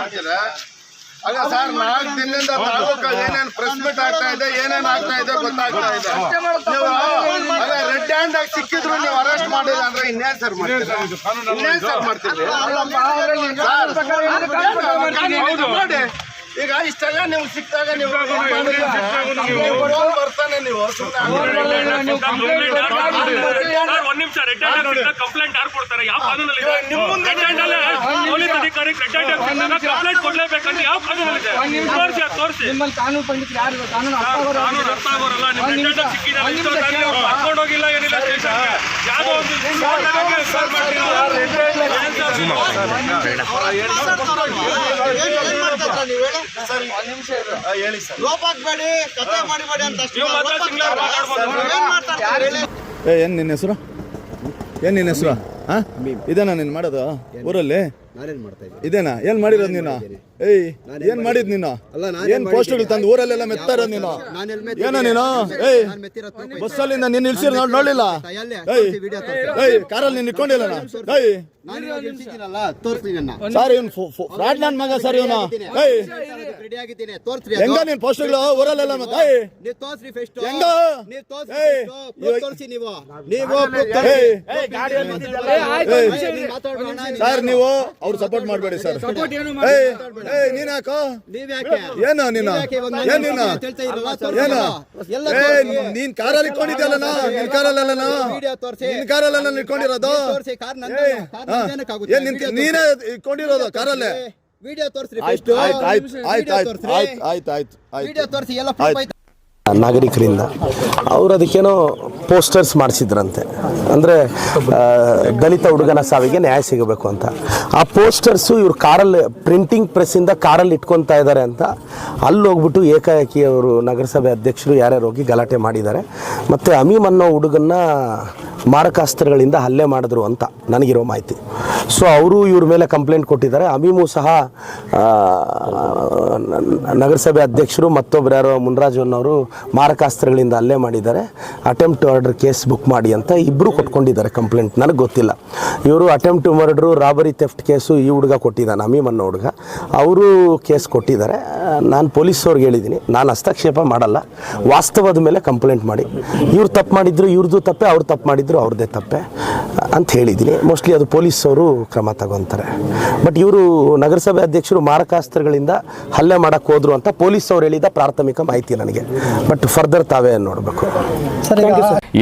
ಮಾಡ್ತೀರಾ ಅಲ್ಲ ಸರ್ ನಾಲ್ಕು ದಿನದಿಂದ ತಾಲೂಕಲ್ಲಿ ಏನೇನು ಪ್ರೆಸ್ ಮೀಟ್ ಆಗ್ತಾ ಇದೆ ಏನೇನ್ ಆಗ್ತಾ ಇದೆ ಗೊತ್ತಾಗ್ತಾ ಇದೆ ನೀವು ಅಲ್ಲ ರೆಡ್ ಹ್ಯಾಂಡ್ ಆಗಿ ಸಿಕ್ಕಿದ್ರು ನೀವು ಅರೆಸ್ಟ್ ಮಾಡಿಲ್ಲ ಅಂದ್ರೆ ಇನ್ನೇನ್ ಸರ್ ಮಾಡ್ತೀರಾ ಇನ್ನೇನ್ ಸರ್ ಮಾಡ್ತೀರಿ ಈಗ ಇಷ್ಟೆಲ್ಲ ನೀವು ಸಿಕ್ಕಾಗ ನೀವು ಬರ್ತಾನೆ ನೀವು ಒಂದ್ ನಿಮಿಷ ರೆಡ್ ಹ್ಯಾಂಡ್ ಕಂಪ್ಲೇಂಟ್ ಯಾರು ಕೊಡ್ತಾರೆ ಯಾವ ಕಾನೂನಲ್ಲಿ ಮುಂದೆ ರೆಡ್ ಕೊಡ್ಲೇಬೇಕಂತ ಯಾವ ತೋರಿಸಿ ಅದು ತೋರಿಸಿ ನಿಮ್ಮಲ್ಲಿ ಕಾನೂನು ಪಂಡಿತರು ಯಾರು ಕಾನೂನು ಅರ್ಥ ಆಗೋರು ಕಾನೂನು ಅರ್ಥ ಆಗೋರಲ್ಲ ರೆಡ್ ಅವ್ರು ಕರ್ಕೊಂಡು ಹೋಗಿಲ್ಲ ಏನಿಲ್ಲ ಸ್ಟೇಷನ್ಗೆ ಯಾವುದೋ ಒಂದು ಸರ್ ಹೇಳಿ ಸರ್ ಮಾಡಿಬೇಡಿ ಅಂತ? ಏ ಏನು ನಿನ್ನ ಹೆಸರು ಏನು ನಿನ್ನ ಹೆಸರು ಹಾಂ ಇದೇನಾ ನೀನು ಮಾಡೋದು ಊರಲ್ಲಿ ನಾನೇನ್ ಮಾಡ್ತಾ ಇದ್ದೀನಿ? ಇದೇನಾ? ಏನ್ ಮಾಡಿರೋದು ನೀನು? ಏಯ್ ಏನು ಮಾಡಿದ್ ನೀನು? ಅಲ್ಲ, ನಾನು ಏನು ಪೋಸ್ಟ್ಗಳು ತಂದು ಊರಲ್ಲೆಲ್ಲ ಮೆತ್ತಾ ಇರೋದು ನೀನು? ನಾನು? ಏನೋ ನೀನು? ಏಯ್ ನಾನ್ ಮೆತ್ತಿರೋದ್ ತಪ್ಪು. ಬಸ್ಸಲ್ಲಿ ನಾನು ನಿನ್ನ ಇಳ್ಸಿರ್ ನೋಡಿ ನೋಡಲಿಲ್ಲ? ಏಯ್ ವಿಡಿಯೋ. ಏಯ್ ಕಾರಲ್ಲಿ ನೀನು ಇಟ್ಕೊಂಡಿಲ್ಲ ಏಯ್. ನಾನು ಇವಾಗ ನಿಲ್ಸಿದ್ದೀನಲ್ಲ, ತೋರ್ಸ್ತೀನಿ ನನ್ನ. ಸರ್ ಇವನು ಫ್ರಾಡ್ ನನ್ನ ಮಗ ಸರ್ ಇವನು. ಏಯ್. ರೆಡಿ ಆಗಿದ್ದೀನಿ. ತೋರ್ಸ್ರಿ ಅದು. ಹೆಂಗ ನೀನು ಪೋಸ್ಟ್ಗಳು ಊರಲ್ಲೆಲ್ಲ ಮತ್ತೆ? ಏಯ್. ನೀವ್ ತೋರ್ಸ್ರಿ ಫಸ್ಟ್ ಹೆಂಗ? ತೋರ್ಸ್ರಿ ತೋರ್ಸಿ ಸರ್ ಅವ್ರು ಸಪೋರ್ಟ್ ಮಾಡಬೇಡಿ ಸರ್ ನೀನ್ ಯಾಕೋ? ನೀವ್ ಯಾಕೆ? ಏನು ನೀನು? ಏನ್ ಏನು? ಕಾರಲ್ಲಿ ಇಟ್ಕೊಂಡಿದ್ಯಲ್ಲ ನಿನ್ ಕಾರಲ್ಲೆಲ್ಲ ವಿಡಿಯೋ ತೋರ್ಸಿ. ನಿನ್ ಕಾರಲ್ಲೆಲ್ಲ ಇಟ್ಕೊಂಡಿರೋದು? ಏನ್ ನೀನೇ ಇಟ್ಕೊಂಡಿರೋದು ಕಾರಲ್ಲೇ? ವಿಡಿಯೋ ತೋರ್ಸ್ರಿ ಆಯ್ತು ಆಯ್ತು ಆಯ್ತು ಆಯ್ತು ವಿಡಿಯೋ ಆಯ್ತು ತೋರ್ಸ್ರಿ. ಆಯ್ತು ಆಯ್ತು ಆಯ್ತು ವಿಡಿಯೋ ಆಯ್ತು ತೋರ್ಸಿ ಎಲ್ಲ ಪ್ರೂಫ್ ನಾಗರಿಕರಿಂದ. ಅವ್ರು ಅದಕ್ಕೇನೋ ಪೋಸ್ಟರ್ಸ್ ಮಾಡಿಸಿದ್ರಂತೆ. ಅಂದರೆ ದಲಿತ ಹುಡುಗನ ಸಾವಿಗೆ ನ್ಯಾಯ ಸಿಗಬೇಕು ಅಂತ. ಆ ಪೋಸ್ಟರ್ಸು ಇವರು ಕಾರಲ್ಲಿ ಪ್ರಿಂಟಿಂಗ್ ಪ್ರೆಸ್ಸಿಂದ ಕಾರಲ್ಲಿ ಇಟ್ಕೊತಾ ಇದ್ದಾರೆ ಅಂತ. ಅಲ್ಲಿ ಹೋಗ್ಬಿಟ್ಟು ಏಕಾಏಕಿ ಅವರು ನಗರಸಭೆ ಅಧ್ಯಕ್ಷರು ಯಾರ್ಯಾರು ಹೋಗಿ ಗಲಾಟೆ ಮಾಡಿದ್ದಾರೆ. ಮತ್ತು ಅಮೀಮ್ ಅನ್ನೋ ಹುಡುಗನ್ನ ಮಾರಕಾಸ್ತ್ರಗಳಿಂದ ಹಲ್ಲೆ ಮಾಡಿದ್ರು ಅಂತ ನನಗಿರೋ ಮಾಹಿತಿ. ಸೊ ಅವರು ಇವ್ರ ಮೇಲೆ ಕಂಪ್ಲೇಂಟ್ ಕೊಟ್ಟಿದ್ದಾರೆ. ಅಮೀಮು ಸಹ ನಗರಸಭೆ ಅಧ್ಯಕ್ಷರು ಮತ್ತೊಬ್ಬರು ಯಾರೋ ಅನ್ನೋರು ಮಾರಕಾಸ್ತ್ರಗಳಿಂದ ಹಲ್ಲೆ ಮಾಡಿದ್ದಾರೆ. ಅಟೆಂಪ್ಟ್ ಆರ್ಡರ್ ಕೇಸ್ ಬುಕ್ ಮಾಡಿ ಅಂತ ಇಬ್ಬರು ಕೊಟ್ಕೊಂಡಿದ್ದಾರೆ ಕಂಪ್ಲೇಂಟ್ ನನಗೆ ಗೊತ್ತಿಲ್ಲ. ಇವರು attempt murder robbery theft case ಈ ಹುಡುಗ ಕೊಟ್ಟಿದ್ದಾನೆ, ಅಮೀಮ್ ಅನ್ನೋ ಹುಡುಗ. ಅವರು ಕೇಸ್ ಕೊಟ್ಟಿದ್ದಾರೆ. ನಾನು ಪೊಲೀಸವ್ರಿಗೆ ಹೇಳಿದ್ದೀನಿ ನಾನು ಹಸ್ತಕ್ಷೇಪ ಮಾಡಲ್ಲ. ವಾಸ್ತವದ ಮೇಲೆ ಕಂಪ್ಲೇಂಟ್ ಮಾಡಿ. ಇವ್ರು ತಪ್ಪು ಮಾಡಿದ್ರು ಇವ್ರದ್ದು ತಪ್ಪೆ, ಅವ್ರು ತಪ್ಪು ಮಾಡಿದ್ರು. ಅವ್ರದ್ದೇ ತಪ್ಪೆ ಅಂತ ಹೇಳಿದ್ದೀನಿ. ಮೋಸ್ಟ್ಲಿ ಅದು ಪೊಲೀಸವರು ಕ್ರಮ ತಗೊತಾರೆ. ಬಟ್ ಇವರು ನಗರಸಭೆ ಅಧ್ಯಕ್ಷರು ಮಾರಕಾಸ್ತ್ರಗಳಿಂದ ಹಲ್ಲೆ ಮಾಡಕ್ಕೆ ಹೋದ್ರು ಅಂತ ಪೊಲೀಸ್ ಅವ್ರು ಹೇಳಿದ ಪ್ರಾಥಮಿಕ ಮಾಹಿತಿ ನನಗೆ. ಬಟ್ ಫರ್ದರ್ ತಾವೇ ನೋಡಬೇಕು.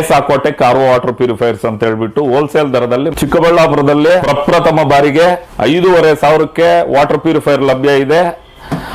ಎಸ್ ಆಕೋಟೆ ಕಾರ್ವೋ ವಾಟರ್ ಪ್ಯೂರಿಫೈರ್ಸ್ ಅಂತ ಹೇಳ್ಬಿಟ್ಟು ಹೋಲ್ಸೇಲ್ ದರದಲ್ಲಿ ಚಿಕ್ಕಬಳ್ಳಾಪುರದಲ್ಲಿ ಪ್ರಪ್ರಥಮ ಬಾರಿಗೆ ಐದೂವರೆ ಸಾವಿರಕ್ಕೆ ವಾಟರ್ ಪ್ಯೂರಿಫೈರ್ ಲಭ್ಯ ಇದೆ.